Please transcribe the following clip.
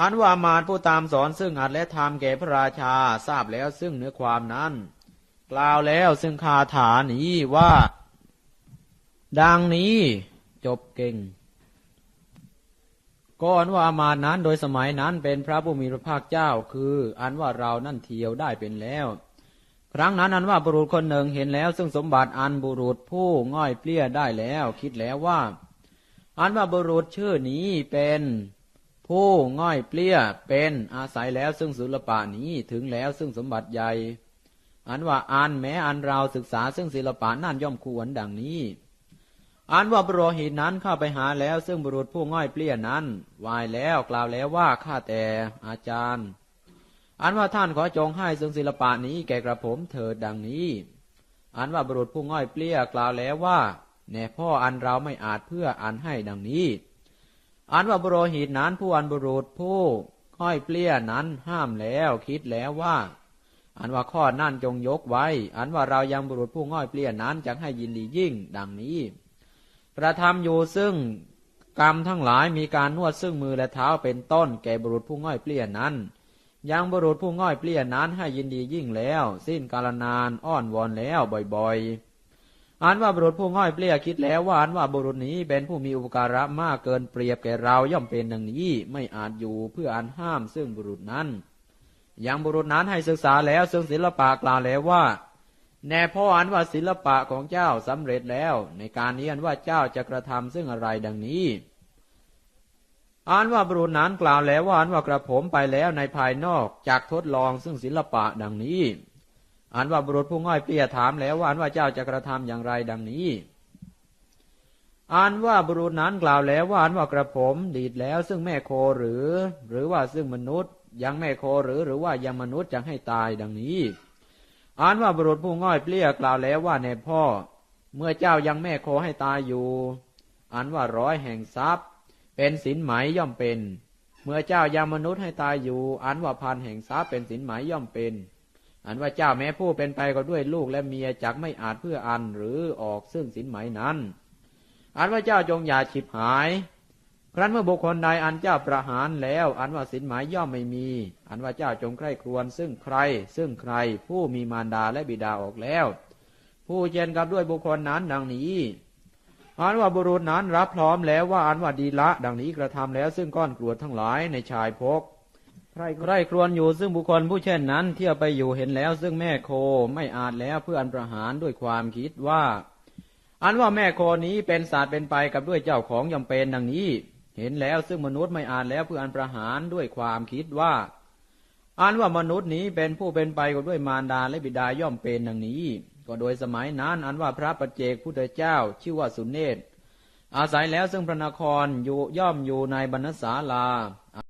อันว่ามารผู้ตามสอนซึ่งอัดและทำแก่พระราชาทราบแล้วซึ่งเนื้อความนั้น กล่าวแล้วซึ่งคาถานี้ว่า ดังนี้จบเก่งก็อันว่าอามาตนั้นโดยสมัยนั้นเป็นพระผู้มีพระภาคเจ้า คืออันว่าเรานั่นเทียวได้เป็นแล้ว ครั้งนั้นอันว่าบุรุษคนหนึ่งเห็นแล้ว ซึ่งสมบัติอันบุรุษผู้ง่อยเปลี้ยได้แล้ว คิดแล้วว่า อันว่าบุรุษชื่อนี้เป็น ผู้ง่อยเปลี้ยเป็นอาศัยแล้วซึ่งศิลปะนี้ถึงแล้วซึ่งสมบัติใหญ่ อันว่าอันแม้อันเราศึกษาซึ่งศิลปะนั่นย่อมควรดังนี้ อันว่าบุโรหิตนั้นเข้าไปหาแล้วซึ่งบุรุษผู้ง่อยเปลี้ยนั้นวายแล้วกล่าวแล้วว่าข้าแต่อาจารย์ อันว่าท่านขอจงให้ซึ่งศิลปะนี้แก่กระผมเถิดดังนี้ อันว่าบุรุษผู้ง่อยเปลี้ยกล่าวแล้วว่าแน่พ่ออันเราไม่อาจเพื่ออันให้ดังนี้ อันว่าบุโรหิตนั้นผู้อันบุรุษผู้ค่อยเปลี้ยนั้นห้ามแล้วคิดแล้วว่า อันว่าข้อนั่นจงยกไว้ อันว่าเรายังบุรุษผู้ง่อยเปลี้ยนั้นจะให้ยินดียิ่งดังนี้ กระทำอยู่ซึ่งกรรมทั้งหลายมีการนวดซึ่งมือและเท้าเป็นต้น แก่บุรุษผู้ง่อยเปลี้ยนั้น ยังบุรุษผู้ง่อยเปลี้ยนั้นให้ยินดียิ่งแล้ว สิ้นกาลนานอ้อนวอนแล้วบ่อยๆ อันว่าบุรุษผู้ง่อยเปลี้ยคิดแล้วว่าอันว่าบุรุษนี้เป็นผู้มีอุปการะมากเกินเปรียบแก่เราย่อมเป็นดังนี้ ไม่อาจอยู่เพื่ออันห้ามซึ่งบุรุษนั้น อยังบุรุษนั้นให้ศึกษาแล้วซึ่งศิลปะกล่าวแล้วว่า แน่พ่ออันว่าศิลปะของเจ้าสำเร็จแล้ว ในการนี้อันว่าเจ้าจะกระทำซึ่งอะไรดังนี้อันว่าบุรุษนั้นกล่าวแล้วว่าอันว่ากระผมไปแล้วในภายนอกจากทดลองซึ่งศิลปะดังนี้ อันว่าบุรุษผู้ง่อยเปรียถามแล้วว่าอันว่าเจ้าจะกระทำอย่างไรดังนี้อันว่าบุรุษนั้นกล่าวแล้วว่าอันว่ากระผมดีดแล้ว ซึ่งแม่โคหรือ หรือว่าซึ่งมนุษย์ ยังแม่โคหรือหรือว่ายังมนุษย์จะให้ตายดังนี้อันว่าบุรุษผู้ง่อยเปรี้ยกล่าวแล้วว่าในพ่อ เมื่อเจ้ายังแม่โคให้ตายอยู่อันว่าร้อยแห่งทรัพย์ เป็นสินไหมย่อมเป็น เมื่อเจ้ายังมนุษย์ให้ตายอยู่อันว่าพันแห่งทรัพย์เป็นสินไหมย่อมเป็น อันว่าเจ้าแม้ผู้เป็นไปก็ด้วยลูกและเมียจักไม่อาจเพื่ออันหรือออกซึ่งสินไหมนั้น อันว่าเจ้าจงอย่าฉิบหาย ครั้นเมื่อบุคคลใดอันเจ้าประหารแล้ว อันว่าสินหมายย่อมไม่มี อันว่าเจ้าจงใคร่ครวญซึ่งใคร ซึ่งใครผู้มีมารดาและบิดาออกแล้ว ผู้เจนกับด้วยบุคคลนั้นดังนี้อันว่าบุรุษนั้นรับพร้อมแล้วว่าอันว่าดีละ ดังนี้กระทำแล้วซึ่งก้อนกรวดทั้งหลายในชายพก ใครใครครวญอยู่ซึ่งบุคคลผู้เช่นนั้นเที่ยวไปอยู่เห็นแล้ว ซึ่งแม่โคไม่อาจแล้วเพื่ออันประหารด้วยความคิดว่า อันว่าแม่โคนี้เป็นศาสตร์เป็นไปกับด้วยเจ้าของยำเป็นดังนี้ เห็นแล้วซึ่งมนุษย์ไม่อาจแล้วเพื่ออันประหารด้วยความคิดว่าอันว่ามนุษย์นี้เป็นผู้เป็นไปกับด้วยมารดาและบิดาย่อมเป็นดังนี้ ก็โดยสมัยนั้นอันว่าพระปัจเจกพุทธเจ้าชื่อว่าสุเนศอาศัยแล้วซึ่งพระนครอยู่ย่อมอยู่ในบรรณศาลา